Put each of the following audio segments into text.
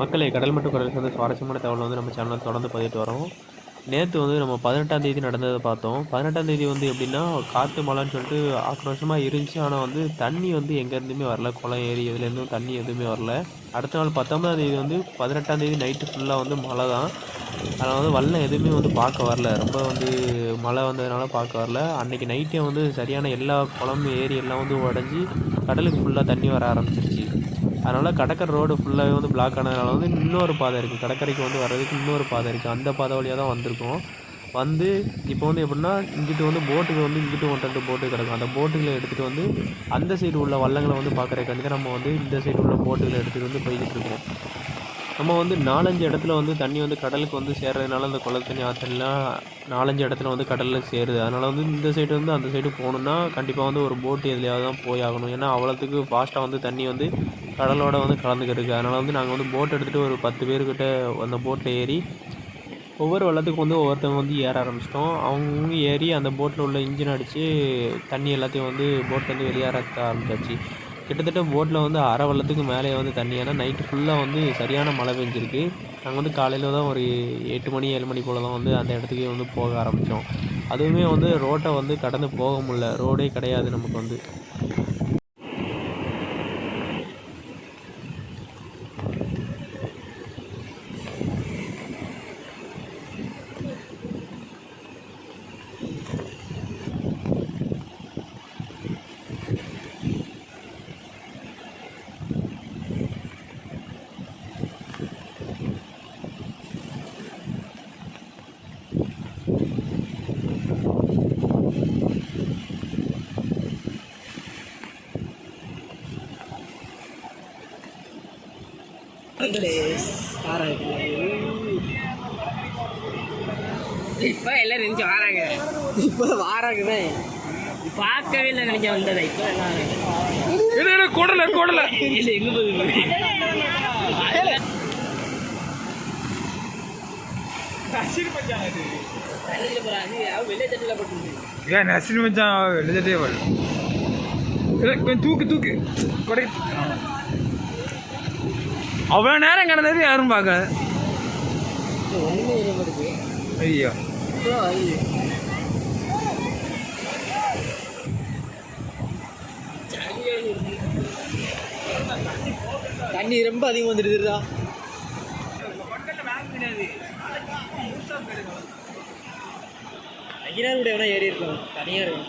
மக்களை கடல் மற்றும் கடல் சார்ந்த சுவாரஸ்யமான தகவல் வந்து நம்ம சேனலில் தொடர்ந்து பதிவிட்டு வரோம். நேற்று வந்து நம்ம பதினெட்டாம் தேதி நடந்ததை பார்த்தோம். பதினெட்டாம் தேதி வந்து எப்படின்னா காற்று மழைன்னு சொல்லிட்டு ஆக்ரோஷமாக இருந்துச்சு. ஆனால் வந்து தண்ணி வந்து எங்கேருந்துமே வரல. குளம் ஏரி இதுலேருந்தும் தண்ணி எதுவுமே வரல. அடுத்த நாள் பத்தொன்பதாம் தேதி வந்து பதினெட்டாம் தேதி நைட்டு ஃபுல்லாக வந்து மழை தான். அதனால் வந்து வெள்ளம் எதுவுமே வந்து பார்க்க வரல. ரொம்ப வந்து மழை வந்ததுனால பார்க்க வரல. அன்றைக்கி நைட்டே வந்து சரியான எல்லா குளம் ஏரி எல்லாம் வந்து உடஞ்சி கடலுக்கு ஃபுல்லாக தண்ணி வர ஆரம்பிச்சிருச்சு. அதனால் கடற்கரை ரோடு ஃபுல்லாகவே வந்து பிளாக் ஆனதுனால வந்து இன்னொரு பாதை இருக்குது கடற்கரைக்கு வந்து வர்றதுக்கு இன்னொரு பாதை இருக்குது அந்த பாதை வழியாக தான் வந்திருக்கோம். வந்து இப்போ வந்து எப்படின்னா இங்கிட்டு வந்து போட்டுக்கு வந்து இங்கிட்டு ஒன்று ரெண்டு போட்டு கிடக்கும். அந்த போட்டுகளை எடுத்துகிட்டு வந்து அந்த சைடு உள்ள வள்ளங்களை வந்து பார்க்குறதுக்காண்டி தான் நம்ம வந்து இந்த சைடு உள்ள போட்டுகளை எடுத்துகிட்டு வந்து போய்கிட்டு இருக்கோம். நம்ம வந்து நாலஞ்சு இடத்துல வந்து தண்ணி வந்து கடலுக்கு வந்து சேர்றதுனால அந்த குளத்து தண்ணி ஆற்றுலாம் நாலஞ்சு இடத்துல வந்து கடலில் சேருது. அதனால் வந்து இந்த சைடு வந்து அந்த சைடு போகணுன்னா கண்டிப்பாக வந்து ஒரு போட்டு எதுலையாவது தான் போய் ஆகணும். ஏன்னா அவ்வளோத்துக்கு ஃபாஸ்ட்டாக வந்து தண்ணி வந்து கடலோட வந்து கலந்துக்கிட்டு அதனால் வந்து நாங்கள் வந்து போட் எடுத்துகிட்டு ஒரு பத்து பேர்கிட்ட அந்த போட்டில் ஏறி ஒவ்வொரு வெள்ளத்துக்கு வந்து ஒவ்வொருத்தவங்க வந்து ஏற ஆரம்பிச்சிட்டோம். அவங்கவுங்க ஏறி அந்த போட்டில் உள்ள இன்ஜின் அடித்து தண்ணி எல்லாத்தையும் வந்து போட்லேருந்து வெளியேற ஆரம்பிச்சாச்சு. கிட்டத்தட்ட போட்டில் வந்து அரை வெள்ளத்துக்கு மேலே வந்து தண்ணி. ஏன்னா நைட்டு ஃபுல்லாக வந்து சரியான மழை பெஞ்சிருக்கு. நாங்கள் வந்து காலையில் தான் ஒரு எட்டு மணி ஏழு மணி போல் தான் வந்து அந்த இடத்துக்கே வந்து போக ஆரம்பித்தோம் அதுவுமே வந்து ரோட்டை வந்து கடந்து போக முடியல. ரோடே கிடையாது நமக்கு வந்து. இப்போ எல்லாம் நினைச்சு வராங்க. இப்போ வாராங்கண்ணே. பார்க்கவே இல்லை நினைக்க வந்ததை? இப்போ கூடல கூடல? நசின் மச்சான் இல்லை, கொஞ்சம் தூக்கு தூக்கு. கொடை. அவ்வளோ நேரம் கிடந்தது யாரும் பார்க்கல. ஐயோ. தண்ணி ரொம்ப அதிகம் வந்துடுதுடா ஐயனார் கூட எவனா ஏறி இருக்கும் தனியாக இருக்கும்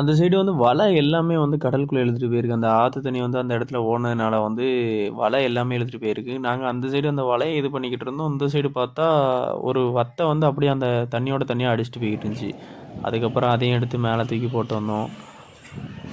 அந்த சைடு வந்து வலை எல்லாமே வந்து கடலுக்குள்ளே எழுதிட்டு போயிருக்கு. அந்த ஆற்று தண்ணி வந்து அந்த இடத்துல ஓடினதுனால வந்து வலை எல்லாமே இழுத்துட்டு போயிருக்கு. நாங்கள் அந்த சைடு அந்த வலையை இது பண்ணிக்கிட்டு இருந்தோம். இந்த சைடு பார்த்தா ஒரு வத்தை வந்து அப்படியே அந்த தண்ணியோட தண்ணியாக அடிச்சுட்டு போய்கிட்டு இருந்துச்சு. அதுக்கப்புறம் அதையும் எடுத்து மேலே தூக்கி போட்டு வந்தோம்.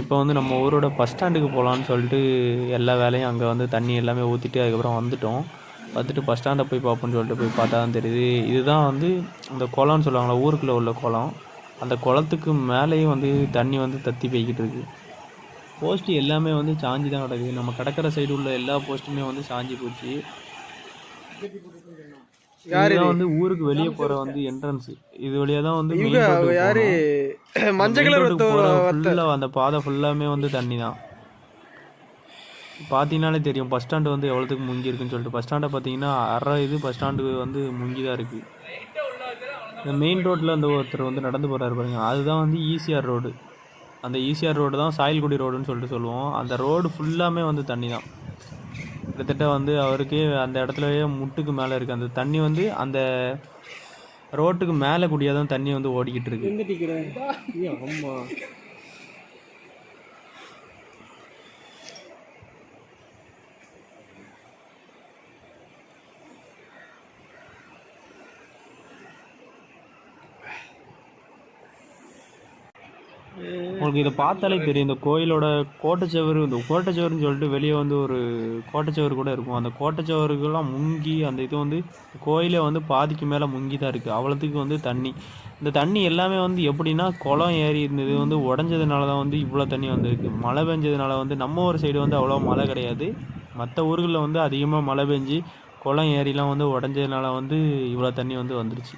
இப்போ வந்து நம்ம ஊரோட பஸ் ஸ்டாண்டுக்கு போகலான்னு சொல்லிட்டு எல்லா வேலையும் அங்கே வந்து தண்ணி எல்லாமே ஊற்றிட்டு அதுக்கப்புறம் வந்துட்டோம். வந்துட்டு பஸ் ஸ்டாண்டை போய் பார்ப்போம்னு சொல்லிட்டு போய் பார்த்தா தான் தெரியுது. இதுதான் வந்து இந்த குளம்னு சொல்லுவாங்களா ஊருக்குள்ளே உள்ள குளம். அந்த குளத்துக்கு மேலேயும் வந்து தண்ணி வந்து தத்தி போய்கிட்டு இருக்கு. போஸ்ட் எல்லாமே வந்து சாஞ்சி தான் கிடக்குது நம்ம கடற்கரை சைடு உள்ள எல்லா போஸ்ட்டுமே வந்து சாஞ்சி போச்சு. இதுதான் வந்து ஊருக்கு வெளியே போற வந்து என்ட்ரன்ஸ் இது வழியா தான் வந்து யாரு? மஞ்சள் கலர் அந்த பாதை ஃபுல்லாமே வந்து தண்ணி தான் பார்த்தீங்கனாலே தெரியும் பஸ் ஸ்டாண்டு வந்து எவ்வளோத்துக்கு முங்கி இருக்குன்னு சொல்லிட்டு. பஸ் ஸ்டாண்டை பார்த்தீங்கன்னா அரை இது பஸ் ஸ்டாண்டு வந்து முங்கி தான் இருக்குது இந்த மெயின் ரோட்டில் அந்த ஒருத்தர் வந்து நடந்து போகிறாரு பாருங்கள் அதுதான் வந்து ஈசிஆர் ரோடு அந்த ஈசிஆர் ரோடு தான் சாயல்குடி ரோடுன்னு சொல்லிட்டு சொல்லுவோம். அந்த ரோடு ஃபுல்லாமே வந்து தண்ணி தான் கிட்டத்தட்ட வந்து அவருக்கு அந்த இடத்துலயே முட்டுக்கு மேலே இருக்குது அந்த தண்ணி வந்து அந்த ரோட்டுக்கு மேலே கூடியதான் தண்ணி வந்து ஓடிக்கிட்டு இருக்கு. உங்களுக்கு இதை பார்த்தாலே தெரியும். இந்த கோயிலோட கோட்டைச்சவர் இந்த கோட்டைச்சவர்னு சொல்லிட்டு வெளியே வந்து ஒரு கோட்டைச்சவர் கூட இருக்கும். அந்த கோட்டைச்சவருக்கெல்லாம் முங்கி அந்த இது வந்து கோயிலே வந்து பாதிக்கு மேலே முங்கி தான் இருக்குது அவ்வளோத்துக்கு வந்து தண்ணி. இந்த தண்ணி எல்லாமே வந்து எப்படின்னா குளம் ஏறி இருந்தது வந்து உடஞ்சதுனால தான் வந்து இவ்வளோ தண்ணி வந்திருக்கு. மழை பெஞ்சதுனால வந்து நம்ம ஒரு சைடு வந்து அவ்வளோ மழை கிடையாது. மற்ற ஊர்களில் வந்து அதிகமாக மழை பெஞ்சு குளம் ஏரிலாம் வந்து உடஞ்சதுனால வந்து இவ்வளோ தண்ணி வந்து வந்துருச்சு.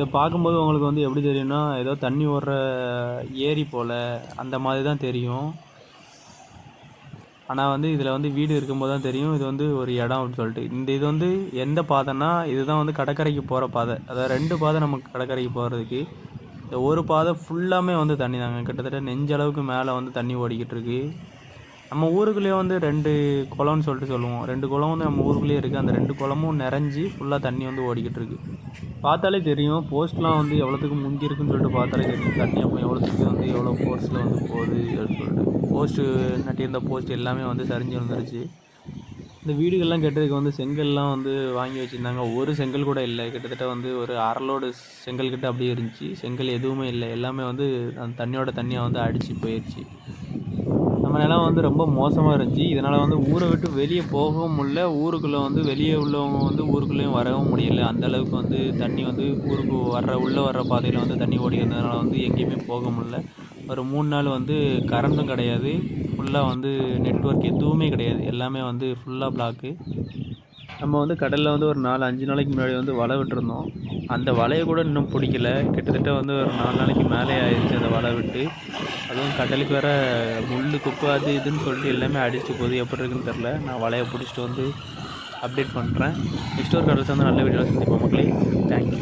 இதை பார்க்கும்போது உங்களுக்கு வந்து எப்படி தெரியும்னா ஏதோ தண்ணி ஓடுற ஏரி போல் அந்த மாதிரி தான் தெரியும். ஆனால் வந்து இதில் வந்து வீடு இருக்கும்போது தான் தெரியும். இது வந்து ஒரு இடம் அப்படின்னு சொல்லிட்டு. இந்த இது வந்து எந்த பாதைன்னா இதுதான் வந்து கடற்கரைக்கு போகிற பாதை. அதாவது ரெண்டு பாதை நமக்கு கடற்கரைக்கு போகிறதுக்கு இந்த ஒரு பாதை ஃபுல்லாமே வந்து தண்ணி தாங்க. கிட்டத்தட்ட நெஞ்சளவுக்கு மேலே வந்து தண்ணி ஓடிக்கிட்டு இருக்குது நம்ம ஊருக்குள்ளேயே வந்து ரெண்டு குளம்னு சொல்லிட்டு சொல்லுவோம். ரெண்டு குளம் வந்து நம்ம ஊருக்குள்ளேயே இருக்குது அந்த ரெண்டு குளமும் நிறைஞ்சி ஃபுல்லாக தண்ணி வந்து ஓடிக்கிட்டு இருக்கு. பார்த்தாலே தெரியும். போஸ்ட்லாம் வந்து எவ்வளோத்துக்கு முந்தி இருக்குன்னு சொல்லிட்டு பார்த்தாலே தெரியும். தண்ணி அப்போ எவ்வளோத்துக்கு வந்து எவ்வளோ ஃபோர்ஸில் வந்து போகுது அப்படின்னு சொல்லிட்டு. போஸ்ட்டு நட்டியிருந்த போஸ்ட் எல்லாமே வந்து சரிஞ்சு வந்துருச்சு இந்த வீடுகள்லாம் கெட்டதுக்கு வந்து செங்கல்லாம் வந்து வாங்கி வச்சுருந்தாங்க. ஒரு செங்கல் கூட இல்லை. கிட்டத்தட்ட வந்து ஒரு அரலோடு செங்கல் கிட்ட அப்படியே இருந்துச்சு. செங்கல் எதுவுமே இல்லை. எல்லாமே வந்து அந்த தண்ணியோட தண்ணியாக வந்து அடித்து போயிடுச்சு நம்ம நிலம் வந்து ரொம்ப மோசமாக இருந்துச்சு. இதனால் வந்து ஊரை விட்டு வெளியே போகவும் முடியல. ஊருக்குள்ளே வந்து வெளியே உள்ளவங்க வந்து ஊருக்குள்ளேயும் வரவும் முடியல. அந்தளவுக்கு வந்து தண்ணி வந்து ஊருக்கு வர்ற உள்ளே வர்ற பாதையில் வந்து தண்ணி ஓடி இருந்ததுனால வந்து எங்கேயுமே போக முடில ஒரு மூணு நாள் வந்து கரண்ட்டும் கிடையாது. ஃபுல்லாக வந்து நெட்ஒர்க் எதுவுமே கிடையாது. எல்லாமே வந்து ஃபுல்லாக பிளாக்கு நம்ம வந்து கடலில் வந்து ஒரு நாலு அஞ்சு நாளைக்கு முன்னாடி வந்து வலை விட்டுருந்தோம். அந்த வலையை கூட இன்னும் பிடிக்கல. கிட்டத்தட்ட வந்து ஒரு நாலு நாளைக்கு மேலே ஆயிடுச்சு அந்த வலை விட்டு. அதுவும் கடலுக்கு வேற முள் குப்பை அது இதுன்னு சொல்லிட்டு எல்லாமே அடிச்சுட்டு போகுது. எப்படி இருக்குன்னு தெரில நான் வலையை பிடிச்சிட்டு வந்து அப்டேட் பண்ணுறேன் நெக்ஸ்ட் ஒரு கடல் சார்ந்த நல்ல வீடியோ சந்திப்போம் மக்களே. தேங்க்யூ